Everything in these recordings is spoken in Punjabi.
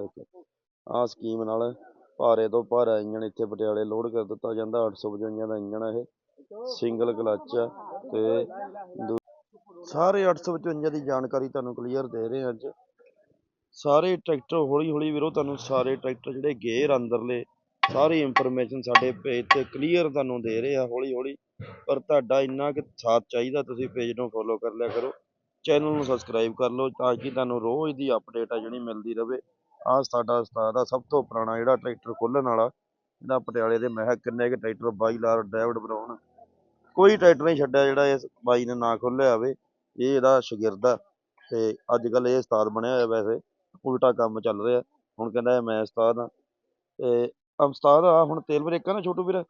ਦੇਖੋ ਆਹ ਸਕੀਮ ਨਾਲ ਭਾਰੇ ਤੋਂ ਭਾਰਾ ਇੰਜਣ ਇੱਥੇ ਪਟਿਆਲੇ ਲੋਡ ਕਰ ਦਿੱਤਾ ਜਾਂਦਾ 855 ਦਾ ਇੰਜਣ ਇਹ। ਸਿੰਗਲ ਕਲੱਚ ਆ ਤੇ ਸਾਰੇ 855 ਦੀ ਜਾਣਕਾਰੀ ਤੁਹਾਨੂੰ ਕਲੀਅਰ ਦੇ ਰਹੇ ਅੱਜ। ਸਾਰੇ ਟਰੈਕਟਰ ਹੌਲੀ ਹੌਲੀ ਵੀਰੋ, ਤੁਹਾਨੂੰ ਸਾਰੇ ਟਰੈਕਟਰ ਜਿਹੜੇ ਗੇਅਰ ਅੰਦਰਲੇ, ਸਾਰੀ ਇਨਫੋਰਮੇਸ਼ਨ ਸਾਡੇ ਪੇਜ ਤੇ ਕਲੀਅਰ ਤੁਹਾਨੂੰ ਦੇ ਰਹੇ ਆ ਹੌਲੀ ਹੌਲੀ ਪਰ ਤੁਹਾਡਾ ਇੰਨਾ ਕੁ ਸਾਥ ਚਾਹੀਦਾ, ਤੁਸੀਂ ਪੇਜ ਨੂੰ ਫੋਲੋ ਕਰ ਲਿਆ ਕਰੋ। ਚੈਨਲ ਨੂੰ ਸਬਸਕ੍ਰਾਈਬ ਕਰ ਲਓ ਤਾਂ ਕਿ ਤੁਹਾਨੂੰ ਰੋਜ਼ ਦੀ ਅਪਡੇਟ ਆ ਜਿਹੜੀ ਮਿਲਦੀ ਰਹੇ ਆਹ ਸਾਡਾ ਉਸਤਾਦ ਆ, ਸਭ ਤੋਂ ਪੁਰਾਣਾ ਜਿਹੜਾ ਟਰੈਕਟਰ ਖੋਲਣ ਵਾਲਾ, ਇਹਦਾ ਪਟਿਆਲੇ ਦੇ ਮੈਂ ਕਿਹਾ ਕਿੰਨੇ ਕੁ ਟਰੈਕਟਰ ਬਾਈ ਲਾਰ ਡੈਵਿਡ ਬਣਾਉਣ ਕੋਈ ਟਰੈਕਟਰ ਨਹੀਂ ਛੱਡਿਆ ਜਿਹੜਾ ਇਸ ਬਾਈ ਨੇ ਨਾ ਖੋਲਿਆ ਹੋਵੇ, ਇਹ ਇਹਦਾ ਸ਼ਾਗਿਰਦ ਆ। ਤੇ ਅੱਜ ਕੱਲ ਇਹ ਉਸਤਾਦ ਬਣਿਆ ਹੋਇਆ ਵੈਸੇ, ਉਲਟਾ ਕੰਮ ਚੱਲ ਰਿਹਾ। ਹੁਣ ਕਹਿੰਦਾ ਮੈਂ ਉਸਤਾਦ ਆ। ਤੇ ਉਸਤਾਦ ਆ, ਹੁਣ ਤੇਲ ਬ੍ਰੇਕਾਂ ਨਾ ਛੋਟੂ ਵੀਰ?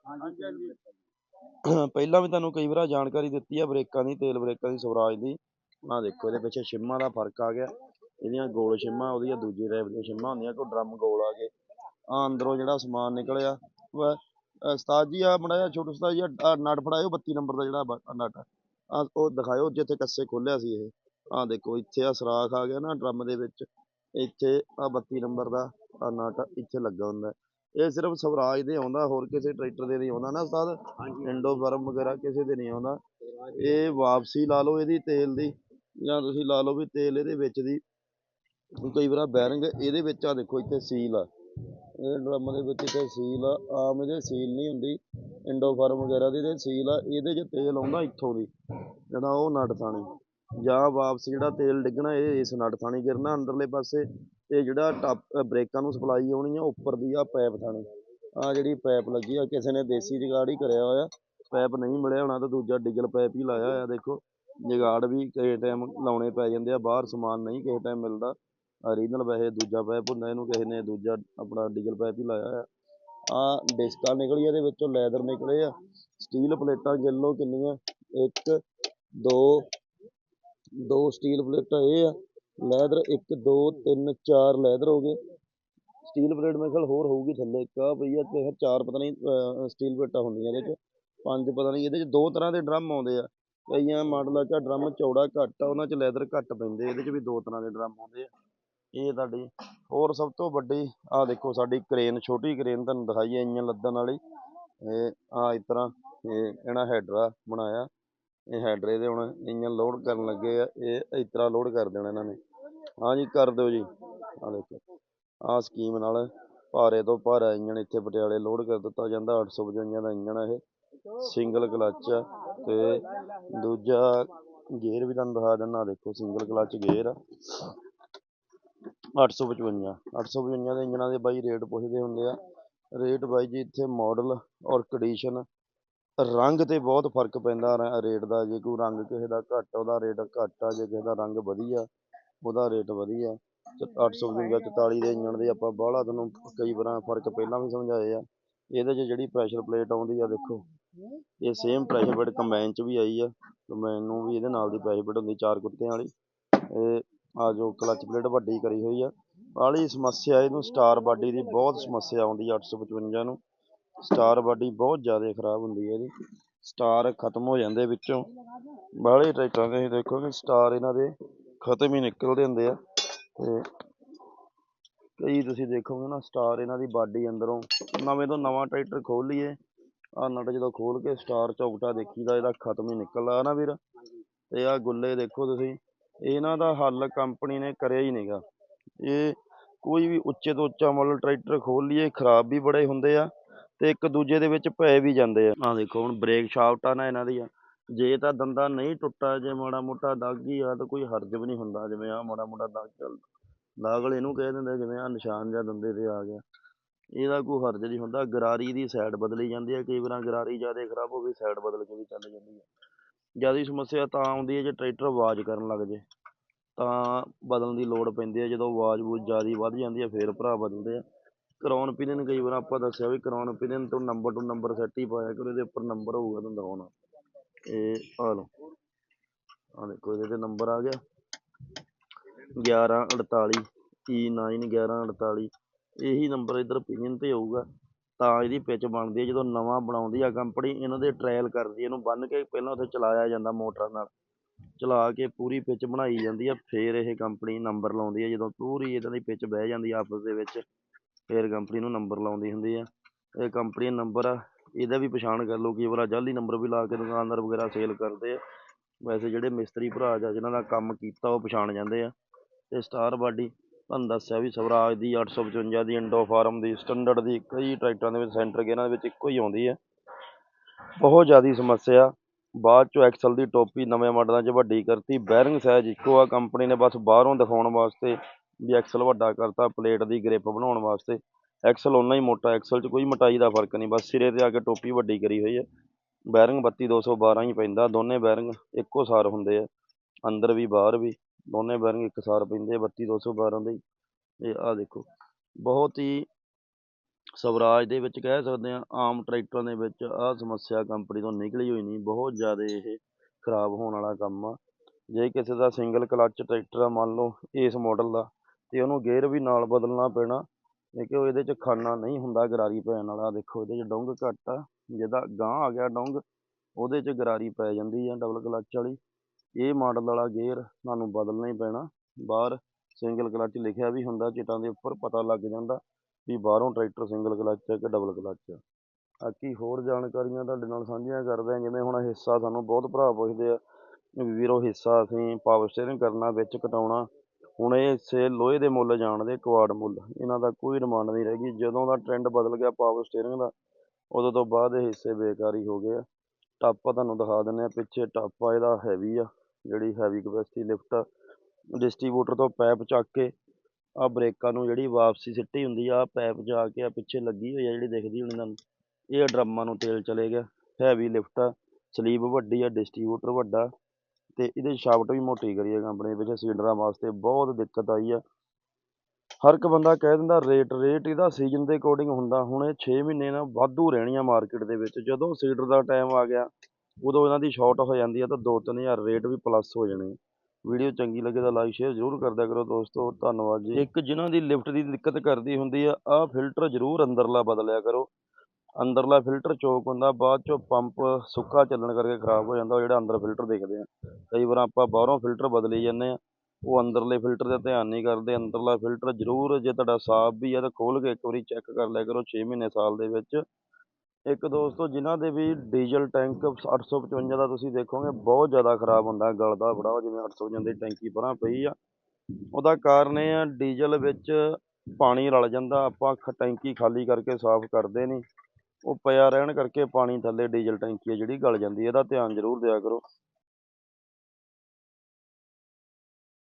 ਪਹਿਲਾਂ ਵੀ ਤੁਹਾਨੂੰ ਕਈ ਵਾਰ ਜਾਣਕਾਰੀ ਦਿੱਤੀ ਆ ਬ੍ਰੇਕਾਂ ਦੀ, ਤੇਲ ਬ੍ਰੇਕਾਂ ਦੀ, ਸਵਰਾਜ ਦੀ। ਆਹ ਦੇਖੋ ਇਹਦੇ ਪਿੱਛੇ ਸ਼ਿਮਾਂ ਦਾ ਫ਼ਰਕ ਆ ਗਿਆ। ਇਹਦੀਆਂ ਗੋਲ ਸ਼ਿਮਾਂ ਉਹਦੀਆਂ ਦੂਜੀ ਰੈਪ ਦੀਆਂ ਸ਼ਿਮਾਂ ਹੁੰਦੀਆਂ ਕੋਈ ਡਰਮ ਗੋਲ ਆ ਗਏ ਆ ਅੰਦਰੋਂ ਜਿਹੜਾ ਸਮਾਨ ਨਿਕਲਿਆ ਉਸਤਾਦ ਜੀ ਆ ਮੜਾ ਜਿਹਾ ਛੋਟੂ ਉਸਤਾਦ ਜੀ ਆਹ ਨਟ ਫੜਾਇਓ 32 ਨੰਬਰ ਦਾ ਜਿਹੜਾ ਨਟ ਆ। ਉਹ ਦਿਖਾਇਓ ਜਿੱਥੇ ਕੱਸੇ ਖੋਲਿਆ ਸੀ ਇਹ। ਆਹ ਦੇਖੋ ਇੱਥੇ ਆ ਸੁਰਾਖ ਆ ਗਿਆ ਨਾ ਡਰਮ ਦੇ ਵਿੱਚ ਇੱਥੇ ਆ 32 ਨੰਬਰ ਦਾ ਆ ਨਟ ਇੱਥੇ ਲੱਗਾ ਹੁੰਦਾ। ਇਹ ਸਿਰਫ ਸਵਰਾਜ ਦੇ ਆਉਂਦਾ ਹੋਰ ਕਿਸੇ ਟਰੈਕਟਰ ਦੇ ਨਹੀਂ ਆਉਂਦਾ ਨਾ ਉਸਤਾਦ। ਇੰਡੋ ਫਰਮ ਵਗੈਰਾ ਕਿਸੇ ਦੇ ਨਹੀਂ ਆਉਂਦਾ। ਇਹ ਵਾਪਸੀ ਲਾ ਲਓ ਇਹਦੀ ਤੇਲ ਦੀ ਜਾਂ ਤੁਸੀਂ ਲਾ ਲਓ ਵੀ ਤੇਲ ਇਹਦੇ ਵਿੱਚ ਦੀ ਕਈ ਵਾਰ ਬੈਰਿੰਗ ਇਹਦੇ ਵਿੱਚ ਆ ਦੇਖੋ ਇੱਥੇ ਸੀਲ ਆ। ਇਹ ਡਰਮ ਦੇ ਵਿੱਚ ਇੱਥੇ ਸੀਲ ਆ। ਆਮ ਇਹਦੇ ਸੀਲ ਨਹੀਂ ਹੁੰਦੀ। ਇੰਡੋਫਾਰਮ ਵਗੈਰਾ ਦੀ ਤੇ ਸੀਲ ਆ। ਇਹਦੇ 'ਚ ਤੇਲ ਆਉਂਦਾ ਇੱਥੋਂ ਦੀ, ਜਿਹੜਾ ਉਹ ਨਟ ਥਾਣੀ। ਜਾਂ ਵਾਪਸ ਜਿਹੜਾ ਤੇਲ ਡਿੱਗਣਾ, ਇਹ ਇਸ ਨਟ ਥਾਣੀ ਗਿਰਨਾ ਅੰਦਰਲੇ ਪਾਸੇ। ਤੇ ਜਿਹੜਾ ਟੱਪ ਬ੍ਰੇਕਾਂ ਨੂੰ ਸਪਲਾਈ ਆਉਣੀ ਆ, ਉੱਪਰ ਦੀ ਆ ਪੈਪ ਥਾਣੀ। ਆ ਜਿਹੜੀ ਪੈਪ ਲੱਗੀ ਆ, ਕਿਸੇ ਨੇ ਦੇਸੀ ਜਗਾੜ ਹੀ ਕਰਿਆ ਹੋਇਆ। ਪੈਪ ਨਹੀਂ ਮਿਲਿਆ ਹੋਣਾ ਤਾਂ ਦੂਜਾ ਡੀਜ਼ਲ ਪੈਪ ਹੀ ਲਾਇਆ ਹੋਇਆ, ਦੇਖੋ। ਜੁਗਾੜ ਵੀ ਕਿਸੇ ਟਾਈਮ ਲਾਉਣੇ ਪੈ ਜਾਂਦੇ ਆ, ਬਾਹਰ ਸਮਾਨ ਨਹੀਂ ਕਿਸੇ ਟਾਈਮ ਮਿਲਦਾ। ਓਰੀਜਨਲ ਵੈਸੇ ਦੂਜਾ ਪਾਈਪ ਹੁੰਦਾ ਇਹਨੂੰ ਕਿਸੇ ਨੇ ਦੂਜਾ ਆਪਣਾ ਡੀਜ਼ਲ ਪਾਈਪ ਹੀ ਲਾਇਆ ਹੋਇਆ। ਆ ਡਿਸਕਾਂ ਨਿਕਲੀ ਇਹਦੇ ਵਿੱਚੋਂ ਲੈਦਰ ਨਿਕਲੇ ਆ। ਸਟੀਲ ਪਲੇਟਾਂ ਗਿੱਲੋ ਕਿੰਨੀਆਂ? ਇੱਕ, ਦੋ ਦੋ ਸਟੀਲ ਪਲੇਟਾਂ ਇਹ ਆ। ਲੈਦਰ 1 2 3 4 ਲੈਦਰ ਹੋ ਗਏ। ਸਟੀਲ ਪਲੇਟ ਮੇਰੇ ਖਿਆਲ ਹੋਰ ਹੋਊਗੀ ਥੱਲੇ। ਇੱਕ ਆ ਪਈ ਆ, ਤੇ ਚਾਰ ਪਤਾ ਨਹੀਂ ਸਟੀਲ ਪਲੇਟਾਂ ਹੁੰਦੀਆਂ ਇਹਦੇ 'ਚ। ਪੰਜ ਪਤਾ ਨਹੀਂ, ਇਹਦੇ 'ਚ ਦੋ ਤਰ੍ਹਾਂ ਦੇ ਡਰਮ ਆਉਂਦੇ ਆ। ਕਈਆਂ ਮਾਡਲਾਂ 'ਚ ਡਰਮ ਚੌੜਾ ਘੱਟ ਆ, ਉਹਨਾਂ 'ਚ ਲੈਦਰ ਘੱਟ ਪੈਂਦੇ ਇਹਦੇ 'ਚ ਵੀ ਦੋ ਤਰ੍ਹਾਂ ਦੇ ਡਰਮ ਆਉਂਦੇ ਆ। ਇਹ ਤੁਹਾਡੀ ਹੋਰ ਸਭ ਤੋਂ ਵੱਡੀ, ਆਹ ਦੇਖੋ ਸਾਡੀ ਕ੍ਰੇਨ ਛੋਟੀ ਕ੍ਰੇਨ ਤੁਹਾਨੂੰ ਦਿਖਾਈ ਹੈ ਇੰਜਨ ਲੱਦਣ ਵਾਲੀ ਇਹ ਆ ਇਸ ਤਰ੍ਹਾਂ ਇਹ ਇਹਨਾਂ ਹੈਡਰਾ ਬਣਾਇਆ। ਇਹ ਹੈਡਰੇ ਦੇ ਹੁਣ ਇੰਜਨ ਲੋਡ ਕਰਨ ਲੱਗੇ ਆ, ਇਹ ਇਸ ਤਰ੍ਹਾਂ ਲੋਡ ਕਰ ਦੇਣਾ ਇਹਨਾਂ ਨੇ। ਹਾਂਜੀ ਕਰ ਦਿਓ ਜੀ। ਆਹ ਦੇਖੋ, ਆਹ ਸਕੀਮ ਨਾਲ ਭਾਰੇ ਤੋਂ ਭਾਰਾ ਇੰਜਣ ਇੱਥੇ ਪਟਿਆਲੇ ਲੋਡ ਕਰ ਦਿੱਤਾ ਜਾਂਦਾ 855 ਦਾ ਇੰਜਣ ਆ ਇਹ। ਸਿੰਗਲ ਕਲਚ ਆ ਤੇ ਦੂਜਾ ਗੇਅਰ ਵੀ ਤੁਹਾਨੂੰ ਦਿਖਾ ਦਿੰਦਾ, ਦੇਖੋ ਸਿੰਗਲ ਕਲਚ ਗੇਅਰ ਆ। 855 855 ਦੇ ਇੰਜਣਾਂ ਦੇ ਬਾਈ ਰੇਟ ਪੁੱਛਦੇ ਹੁੰਦੇ ਆ। ਰੇਟ ਬਾਈ ਜੀ ਇੱਥੇ ਮਾਡਲ ਔਰ ਕੰਡੀਸ਼ਨ ਰੰਗ ਤੇ ਬਹੁਤ ਫ਼ਰਕ ਪੈਂਦਾ ਰ- ਰੇਟ ਦਾ। ਜੇ ਕੋਈ ਰੰਗ ਕਿਸੇ ਦਾ ਘੱਟ ਉਹਦਾ ਰੇਟ ਘੱਟ ਆ। ਜੇ ਕਿਸੇ ਦਾ ਰੰਗ ਵਧੀਆ, ਉਹਦਾ ਰੇਟ ਵਧੀਆ। ਤੇ 855 44 ਦੇ ਇੰਜਣ ਦੇ ਆਪਾਂ ਬਾਹਲਾ ਤੁਹਾਨੂੰ ਕਈ ਵਾਰਾਂ ਫ਼ਰਕ ਪਹਿਲਾਂ ਵੀ ਸਮਝਾਏ ਆ। ਇਹਦੇ 'ਚ ਜਿਹੜੀ ਪ੍ਰੈਸ਼ਰ ਪਲੇਟ ਆਉਂਦੀ ਆ, ਦੇਖੋ। ਇਹ ਸੇਮ ਪ੍ਰੈਸ਼ਰ ਪਲੇਟ ਕੰਬਾਈਨ 'ਚ ਵੀ ਆਈ ਆ। ਕੰਬਾਈਨ ਨੂੰ ਵੀ ਇਹਦੇ ਨਾਲ ਦੀ ਪ੍ਰੈਸ਼ਰ ਪਲੇਟ ਹੁੰਦੀ ਚਾਰ ਕੁੱਤਿਆਂ ਵਾਲੀ। ਇਹ ਆ ਜੋ ਕਲਚ ਪਲੇਟ ਵੱਡੀ ਕਰੀ ਹੋਈ ਆ। ਬਾਹਲੀ ਸਮੱਸਿਆ ਇਹਨੂੰ ਸਟਾਰ ਬਾਡੀ ਦੀ ਬਹੁਤ ਸਮੱਸਿਆ ਆਉਂਦੀ ਆ 855 ਨੂੰ। ਸਟਾਰ ਬਾਡੀ ਬਹੁਤ ਜ਼ਿਆਦਾ ਖਰਾਬ ਹੁੰਦੀ ਹੈ ਇਹਦੀ। ਸਟਾਰ ਖਤਮ ਹੋ ਜਾਂਦੇ ਵਿੱਚੋਂ। ਬਾਹਲੇ ਟਰੈਕਟਰਾਂ ਦੇ ਤੁਸੀਂ ਦੇਖੋਗੇ ਸਟਾਰ ਇਹਨਾਂ ਦੇ ਖਤਮ ਹੀ ਨਿਕਲਦੇ ਹੁੰਦੇ ਆ। ਤੇ ਕਈ ਤੁਸੀਂ ਦੇਖੋਗੇ ਨਾ ਸਟਾਰ ਇਹਨਾਂ ਦੀ ਬਾਡੀ ਅੰਦਰੋਂ ਨਵੇਂ ਤੋਂ ਨਵਾਂ ਟਰੈਕਟਰ ਖੋਲ ਲਈਏ। ਆ ਨਟ ਜਦੋਂ ਖੋਲ ਕੇ ਸਟਾਰ ਚੌਕਟਾ ਦੇਖੀਦਾ, ਇਹਦਾ ਖਤਮ ਹੀ ਨਿਕਲਦਾ ਨਾ ਵੀਰ। ਤੇ ਆਹ ਗੁੱਲੇ ਦੇਖੋ ਤੁਸੀਂ ਇਹਨਾਂ ਦਾ ਹੱਲ ਕੰਪਨੀ ਨੇ ਕਰਿਆ ਹੀ ਨਹੀਂਗਾ ਇਹ ਕੋਈ ਵੀ ਉੱਚੇ ਤੋਂ ਉੱਚਾ ਮਾਡਲ ਟਰੈਕਟਰ ਖੋਲ ਲਈਏ, ਖਰਾਬ ਵੀ ਬੜੇ ਹੁੰਦੇ ਆ ਤੇ ਇੱਕ ਦੂਜੇ ਦੇ ਵਿੱਚ ਪੈ ਵੀ ਜਾਂਦੇ ਆ। ਆਹ ਦੇਖੋ ਹੁਣ ਬ੍ਰੇਕ ਸ਼ਾਫਟਾਂ ਨਾ ਇਹਨਾਂ ਦੀਆਂ। ਜੇ ਤਾਂ ਦੰਦਾ ਨਹੀਂ ਟੁੱਟਾ, ਜੇ ਮਾੜਾ ਮੋਟਾ ਦਾਗ ਹੀ ਆ ਤਾਂ ਕੋਈ ਹਰਜ ਵੀ ਨਹੀਂ ਹੁੰਦਾ, ਜਿਵੇਂ ਆ ਮਾੜਾ ਮੋਟਾ ਦਾਗ ਚੱਲਦਾ ਦਾਗਲ ਇਹਨੂੰ ਕਹਿ ਦਿੰਦੇ ਜਿਵੇਂ ਆ ਨਿਸ਼ਾਨ ਜਿਹਾ ਦੰਦੇ ਤੇ ਆ ਗਿਆ। ਇਹਦਾ ਕੋਈ ਹਰਜ ਨਹੀਂ ਹੁੰਦਾ। ਗਰਾਰੀ ਦੀ ਸਾਈਡ ਬਦਲੀ ਜਾਂਦੀ ਹੈ ਕਈ ਵਾਰਾਂ ਗਰਾਰੀ ਜ਼ਿਆਦਾ ਖਰਾਬ ਹੋ ਗਈ ਸਾਈਡ ਬਦਲ ਕੇ ਵੀ ਚੱਲ ਜਾਂਦੀ ਹੈ ਜ਼ਿਆਦਾ ਸਮੱਸਿਆ ਤਾਂ ਆਉਂਦੀ ਹੈ ਜੇ ਟਰੈਕਟਰ ਆਵਾਜ਼ ਕਰਨ ਲੱਗ ਜੇ, ਤਾਂ ਬਦਲਣ ਦੀ ਲੋੜ ਪੈਂਦੀ ਹੈ, ਜਦੋਂ ਆਵਾਜ਼ ਬੂਝ ਜ਼ਿਆਦਾ ਵੱਧ ਜਾਂਦੀ ਹੈ, ਫਿਰ ਭਰਾ ਬਦਲਦੇ ਆ। ਕਰੋਨ ਪੀਨਨ ਕਈ ਵਾਰ ਆਪਾਂ ਦੱਸਿਆ ਵੀ ਕਰੋਨ ਪੀਨਨ ਤੋਂ ਨੰਬਰ ਟੂ ਨੰਬਰ ਸੈੱਟ ਹੀ ਪਾਇਆ ਕਰੋ, ਇਹਦੇ ਉੱਪਰ ਨੰਬਰ ਹੋਊਗਾ ਤੁਹਾਨੂੰ ਦਿਖਾਉਣਾ। ਇਹ ਆ ਲਓ ਆ ਦੇਖੋ, ਇਹਦੇ ਤੇ ਨੰਬਰ ਆ ਗਿਆ। 1148 E9 1148 ਇਹੀ ਨੰਬਰ ਇੱਧਰ ਪਿਨਨ ਤੇ ਆਊਗਾ। ਤਾਂ ਇਹਦੀ ਪਿਚ ਬਣਦੀ ਹੈ ਜਦੋਂ ਨਵਾਂ ਬਣਾਉਂਦੀ ਆ ਕੰਪਨੀ ਇਹਨਾਂ ਦੇ ਟਰਾਇਲ ਕਰਦੀ ਇਹਨੂੰ ਬੰਨ੍ਹ ਕੇ ਪਹਿਲਾਂ ਉੱਥੇ ਚਲਾਇਆ ਜਾਂਦਾ ਮੋਟਰਾਂ ਨਾਲ। ਚਲਾ ਕੇ ਪੂਰੀ ਪਿਚ ਬਣਾਈ ਜਾਂਦੀ ਆ, ਫਿਰ ਇਹ ਕੰਪਨੀ ਨੰਬਰ ਲਾਉਂਦੀ ਆ, ਜਦੋਂ ਪੂਰੀ ਇਹਨਾਂ ਦੀ ਪਿਚ ਬਹਿ ਜਾਂਦੀ ਆ ਆਪਸ ਦੇ ਵਿੱਚ, ਫਿਰ ਕੰਪਨੀ ਨੂੰ ਨੰਬਰ ਲਾਉਂਦੀ ਹੁੰਦੀ ਆ। ਇਹ ਕੰਪਨੀ ਨੰਬਰ ਆ, ਇਹਦਾ ਵੀ ਪਛਾਣ ਕਰ ਲਓ, ਕਈ ਵਾਰ ਜਾਲੀ ਨੰਬਰ ਵੀ ਲਾ ਕੇ ਦੁਕਾਨਦਾਰ ਵਗੈਰਾ ਸੇਲ ਕਰਦੇ ਆ। ਵੈਸੇ ਜਿਹੜੇ ਮਿਸਤਰੀ ਭਰਾ ਜਾਂ ਜਿਨ੍ਹਾਂ ਦਾ ਕੰਮ ਕੀਤਾ, ਉਹ ਪਛਾਣ ਜਾਂਦੇ ਆ। ਤੇ ਸਟਾਰ ਬਾਡੀ ਤੁਹਾਨੂੰ ਦੱਸਿਆ ਵੀ ਸਵਰਾਜ ਦੀ 855 ਦੀ ਇੰਡੋ ਫਾਰਮ ਦੀ ਸਟੈਂਡਰਡ ਦੀ ਕਈ ਟਰੈਕਟਰਾਂ ਦੇ ਵਿੱਚ ਸੈਂਟਰ ਗੇਅਰਾਂ ਦੇ ਵਿੱਚ ਇੱਕੋ ਹੀ ਆਉਂਦੀ ਹੈ। ਬਹੁਤ ਜ਼ਿਆਦਾ ਸਮੱਸਿਆ। ਬਾਅਦ ਚੋਂ ਐਕਸਲ ਦੀ ਟੋਪੀ ਨਵੇਂ ਮਾਡਲਾਂ 'ਚ ਵੱਡੀ ਕਰਤੀ। ਬੈਰਿੰਗ ਸਾਈਜ਼ ਇੱਕੋ ਆ। ਕੰਪਨੀ ਨੇ ਬਸ ਬਾਹਰੋਂ ਦਿਖਾਉਣ ਵਾਸਤੇ ਵੀ ਐਕਸਲ ਵੱਡਾ ਕਰਤਾ ਪਲੇਟ ਦੀ ਗ੍ਰਿਪ ਬਣਾਉਣ ਵਾਸਤੇ। ਐਕਸਲ ਓਨਾ ਹੀ ਮੋਟਾ ਐਕਸਲ 'ਚ ਕੋਈ ਮੋਟਾਈ ਦਾ ਫ਼ਰਕ ਨਹੀਂ। ਬਸ ਸਿਰੇ ਤੇ ਆ ਕੇ ਟੋਪੀ ਵੱਡੀ ਕਰੀ ਹੋਈ ਹੈ। ਬੈਰਿੰਗ 32212 ਹੀ ਪੈਂਦਾ। ਦੋਨੇ ਬੈਰਿੰਗ ਇੱਕੋ ਸਾਰ ਹੁੰਦੇ ਆ। ਅੰਦਰ ਵੀ, ਬਾਹਰ ਵੀ। ਦੋਨੇ ਬੈਰਿੰਗ ਇੱਕ ਸਾਰ ਪੈਂਦੇ 32212 ਦੇ ਇਹ ਆ ਦੇਖੋ, ਬਹੁਤ ਹੀ ਸਵਰਾਜ ਦੇ ਵਿੱਚ ਕਹਿ ਸਕਦੇ ਆ ਆਮ ਟਰੈਕਟਰਾਂ ਦੇ ਵਿੱਚ ਆਹ ਸਮੱਸਿਆ ਕੰਪਨੀ ਤੋਂ ਨਿਕਲੀ ਹੋਈ ਨਹੀਂ, ਬਹੁਤ ਜ਼ਿਆਦਾ ਇਹ ਖਰਾਬ ਹੋਣ ਵਾਲਾ ਕੰਮ ਆ। ਜੇ ਕਿਸੇ ਦਾ ਸਿੰਗਲ ਕਲੱਚ ਟਰੈਕਟਰ ਆ, ਮੰਨ ਲਓ ਇਸ ਮਾਡਲ ਦਾ, ਤੇ ਉਹਨੂੰ ਗੇਅਰ ਵੀ ਨਾਲ ਬਦਲਣਾ ਪੈਣਾ ਕਿਉਂਕਿ ਉਹ ਇਹਦੇ 'ਚ ਖਾਨਾ ਨਹੀਂ ਹੁੰਦਾ ਗਰਾਰੀ ਪੈਣ ਵਾਲਾ, ਦੇਖੋ ਇਹਦੇ 'ਚ ਡੋਂਗ ਘੱਟ ਆ, ਜਿਹਦਾ ਗਾਂਹ ਆ ਗਿਆ ਡੋਂਗ, ਉਹਦੇ 'ਚ ਗਰਾਰੀ ਪੈ ਜਾਂਦੀ ਆ ਡਬਲ ਕਲੱਚ ਵਾਲੀ। ਇਹ ਮਾਡਲ ਵਾਲਾ ਗੇਅਰ ਤੁਹਾਨੂੰ ਬਦਲਣਾ ਹੀ ਪੈਣਾ। ਬਾਹਰ ਸਿੰਗਲ ਕਲੱਚ ਲਿਖਿਆ ਵੀ ਹੁੰਦਾ, ਚਿਟਾਂ ਦੇ ਉੱਪਰ ਪਤਾ ਲੱਗ ਜਾਂਦਾ ਵੀ ਬਾਹਰੋਂ ਟਰੈਕਟਰ ਸਿੰਗਲ ਕਲੱਚ ਹੈ ਕਿ ਡਬਲ ਕਲੱਚ ਹੈ ਬਾਕੀ ਹੋਰ ਜਾਣਕਾਰੀਆਂ ਤੁਹਾਡੇ ਨਾਲ ਸਾਂਝੀਆਂ ਕਰਦੇ ਹਾਂ। ਜਿਵੇਂ ਹੁਣ ਹਿੱਸਾ ਸਾਨੂੰ ਬਹੁਤ ਭਰਾ ਪੁੱਛਦੇ ਆ ਵੀਰੋ ਹਿੱਸਾ ਅਸੀਂ ਪਾਵਰ ਸਟੀਅਰਿੰਗ ਕਰਨਾ, ਵਿੱਚ ਕਟਾਉਣਾ ਹੁਣ ਇਹ ਹਿੱਸੇ ਲੋਹੇ ਦੇ ਮੁੱਲ ਜਾਣਦੇ ਕੁਆਡ ਮੁੱਲ। ਇਹਨਾਂ ਦਾ ਕੋਈ ਡਿਮਾਂਡ ਨਹੀਂ ਰਹਿ ਗਈ। ਜਦੋਂ ਦਾ ਟ੍ਰੈਂਡ ਬਦਲ ਗਿਆ ਪਾਵਰ ਸਟੀਅਰਿੰਗ ਦਾ, ਉਦੋਂ ਤੋਂ ਬਾਅਦ ਇਹ ਹਿੱਸੇ ਬੇਕਾਰੀ ਹੋ ਗਏ ਆ। ਟੱਪ ਤੁਹਾਨੂੰ ਦਿਖਾ ਦਿੰਦੇ ਆ ਪਿੱਛੇ ਟੱਪ ਆ ਇਹਦਾ ਹੈਵੀ ਆ। ਜਿਹੜੀ ਹੈਵੀ ਕਪੈਸਿਟੀ ਲਿਫਟ ਆ ਡਿਸਟ੍ਰੀਬਿਊਟਰ ਤੋਂ ਪੈਪ ਚੱਕ ਕੇ ਆ ਬ੍ਰੇਕਾਂ ਨੂੰ ਜਿਹੜੀ ਵਾਪਸੀ ਸਿੱਟੀ ਹੁੰਦੀ ਆ ਪੈਪ ਜਾ ਕੇ ਆ ਪਿੱਛੇ ਲੱਗੀ ਹੋਈ ਆ ਜਿਹੜੀ ਦਿਖਦੀ ਹੋਣੀ ਤੁਹਾਨੂੰ, ਇਹ ਡਰਮਾਂ ਨੂੰ ਤੇਲ ਚਲੇ ਗਿਆ ਹੈਵੀ ਲਿਫਟ ਆ ਸਲੀਬ ਵੱਡੀ ਆ ਡਿਸਟ੍ਰੀਬਿਊਟਰ ਵੱਡਾ, ਤੇ ਇਹਦੇ ਸ਼ਾਫਟ ਵੀ ਮੋਟੀ ਕਰੀ ਆ ਕੰਪਨੀ ਵਿੱਚ ਸੀਡਰਾਂ ਵਾਸਤੇ ਬਹੁਤ ਦਿੱਕਤ ਆਈ ਆ। ਹਰ ਇੱਕ ਬੰਦਾ ਕਹਿ ਦਿੰਦਾ ਰੇਟ ਰੇਟ ਇਹਦਾ ਸੀਜ਼ਨ ਦੇ ਅਕੋਰਡਿੰਗ ਹੁੰਦਾ, ਹੁਣ ਇਹ 6 ਮਹੀਨੇ ਨਾ ਵਾਧੂ ਰਹਿਣੀਆਂ ਮਾਰਕੀਟ ਦੇ ਵਿੱਚ, ਜਦੋਂ ਸੀਡਰ ਦਾ ਟਾਈਮ ਆ ਗਿਆ ਉਦੋਂ ਇਹਨਾਂ ਦੀ ਸ਼ਾਰਟ ਹੋ ਜਾਂਦੀ ਆ ਤਾਂ 2-3000 ਰੇਟ ਵੀ ਪਲੱਸ ਹੋ ਜਾਣੇ ਵੀਡੀਓ ਚੰਗੀ ਲੱਗੇ ਤਾਂ ਲਾਈਕ ਸ਼ੇਅਰ ਜ਼ਰੂਰ ਕਰਦਿਆ ਕਰੋ ਦੋਸਤੋ। ਧੰਨਵਾਦ ਜੀ। ਇੱਕ ਜਿਨ੍ਹਾਂ ਦੀ ਲਿਫਟ ਦੀ ਦਿੱਕਤ ਕਰਦੀ ਹੁੰਦੀ ਆ, ਆਹ ਫਿਲਟਰ ਜ਼ਰੂਰ ਅੰਦਰਲਾ ਬਦਲਿਆ ਕਰੋ। ਅੰਦਰਲਾ ਫਿਲਟਰ ਚੋਕ ਹੁੰਦਾ, ਬਾਅਦ ਚੋਂ ਪੰਪ ਸੁੱਕਾ ਚੱਲਣ ਕਰਕੇ ਖਰਾਬ ਹੋ ਜਾਂਦਾ, ਉਹ ਜਿਹੜਾ ਅੰਦਰ ਫਿਲਟਰ ਦੇਖਦੇ ਆ। ਕਈ ਵਾਰ ਆਪਾਂ ਬਾਹਰੋਂ ਫਿਲਟਰ ਬਦਲੀ ਜਾਂਦੇ ਆ, ਉਹ ਅੰਦਰਲੇ ਫਿਲਟਰ ਦਾ ਧਿਆਨ ਨਹੀਂ ਕਰਦੇ, ਅੰਦਰਲਾ ਫਿਲਟਰ ਜ਼ਰੂਰ ਜੇ ਤੁਹਾਡਾ ਸਾਫ਼ ਵੀ ਆ ਤਾਂ ਖੋਲ ਕੇ ਇੱਕ ਵਾਰੀ ਚੈੱਕ ਕਰ ਲਿਆ ਕਰੋ 6 ਮਹੀਨੇ ਸਾਲ ਦੇ ਵਿੱਚ। ਇੱਕ ਦੋਸਤੋ ਜਿਨ੍ਹਾਂ ਦੇ ਵੀ ਡੀਜ਼ਲ ਟੈਂਕ 855 ਦਾ ਤੁਸੀਂ ਦੇਖੋਗੇ ਬਹੁਤ ਜ਼ਿਆਦਾ ਖਰਾਬ ਹੁੰਦਾ ਗਲਦਾ ਬੜਾ ਜਿਵੇਂ 855 ਦੀ ਟੈਂਕੀ ਪਰਾਂ ਪਈ ਆ। ਉਹਦਾ ਕਾਰਨ ਇਹ ਆ ਡੀਜ਼ਲ ਵਿੱਚ ਪਾਣੀ ਰਲ ਜਾਂਦਾ ਆਪਾਂ ਖ- ਟੈਂਕੀ ਖਾਲੀ ਕਰਕੇ ਸਾਫ਼ ਕਰਦੇ ਨਹੀਂ। ਉਹ ਪਿਆ ਰਹਿਣ ਕਰਕੇ ਪਾਣੀ ਥੱਲੇ ਡੀਜ਼ਲ ਟੈਂਕੀ ਆ ਜਿਹੜੀ ਗਲ ਜਾਂਦੀ ਇਹਦਾ ਧਿਆਨ ਜ਼ਰੂਰ ਦਿਆ ਕਰੋ।